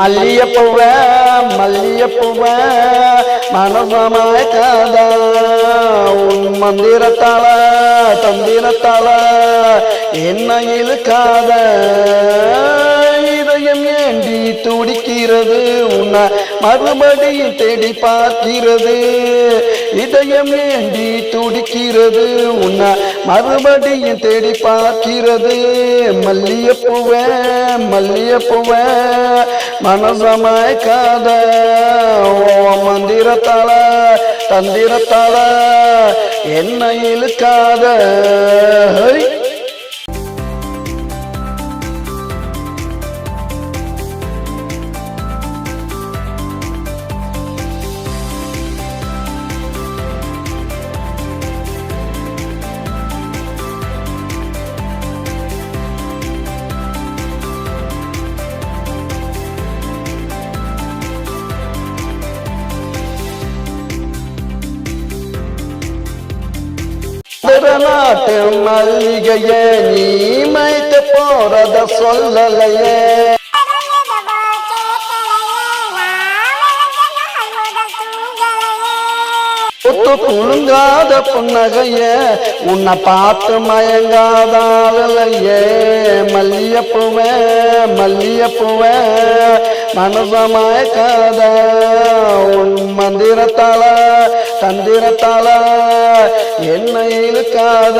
மல்லியப்பூவ மல்லியப்பூவ மனசமாய காதா உன் மந்திரத்தால தந்திரத்தால என்ன இழுக்காத இதயம் ஏண்டி துடிக்கிறது உன்னை மறுபடியும் தேடி பார்க்கிறது. இதயம் ஏண்டி துடிக்கிறது உன்னை மறுபடியும் தேடி பார்க்கிறது. மல்லியப்பூவ மல்லியப்பூவ மனசமாய் காத ஓ மந்திரத்தால தந்திரத்தால என்ன இழுக்காத. நாட்டு மல்லிகையே நீ மைத்து போறத சொல்லலையே. ஒத்து குலுங்காத புன்னகைய உன்னை பார்த்து மயங்காதாலையே மல்லியப்பூவே மல்லியப்பூவே மனசமயக்காத உன் மந்திரத்தால தந்திரத்தால என்னை இழுக்காத.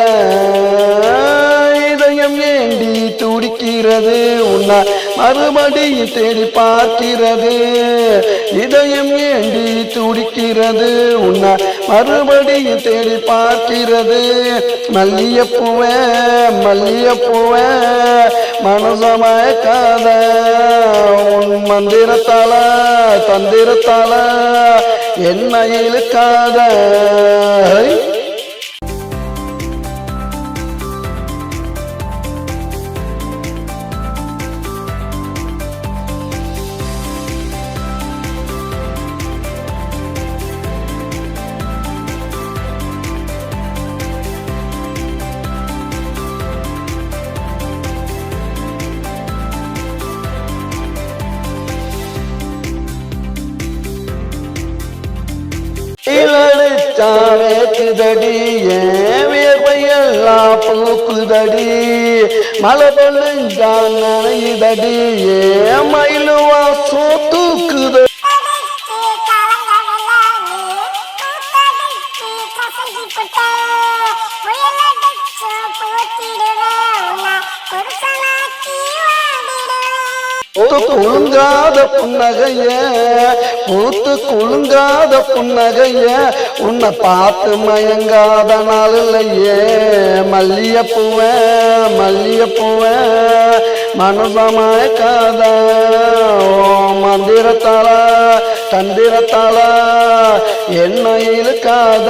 துடிக்கிறது உன்னை மறுபடியும் தேடி பார்க்கிறது. இதயம் ஏண்டி துடிக்கிறது உன்னை மறுபடியும் தேடி பார்க்கிறது. மல்லியப்பூவே மல்லியப்பூவே மனசமயக்காத உன் மந்திரத்தால தந்திரத்தால என்ன இழுக்காத இளடிச்சாவேக்குதடி ஏன் வியர்வையெல்லாம் பூக்குதடி மலை பொழுஞ்சான் நனையுதடி ஏ மயிலும் பூத்து குலுங்காத புன்னகைய பூத்து குலுங்காத புன்னகைய உன்னை பார்த்து மயங்காத நாள் இல்லையே. மல்லியப்பூவ மல்லியப்பூவ மனசமயக்காத ஓ மந்திரத்தால தந்திரத்தால என்ன இழுக்காத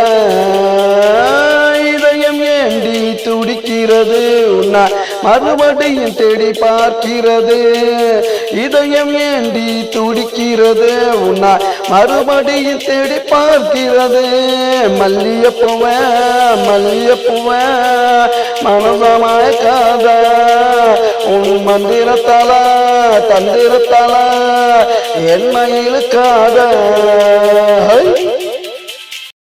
இதயம் ஏண்டி துடிக்கிறது உன்னை? மறுபடியும் தேடி பார்க்கிறது. இதயம் ஏண்டி துடிக்கிறது. உன்னா மறுபடியும் தேடி பார்க்கிறது. மல்லியப்பூவ மல்லியப்பூவ மனசமாக்காத உன் மந்திரத்தால தந்திரத்தால என்ன இழுக்காத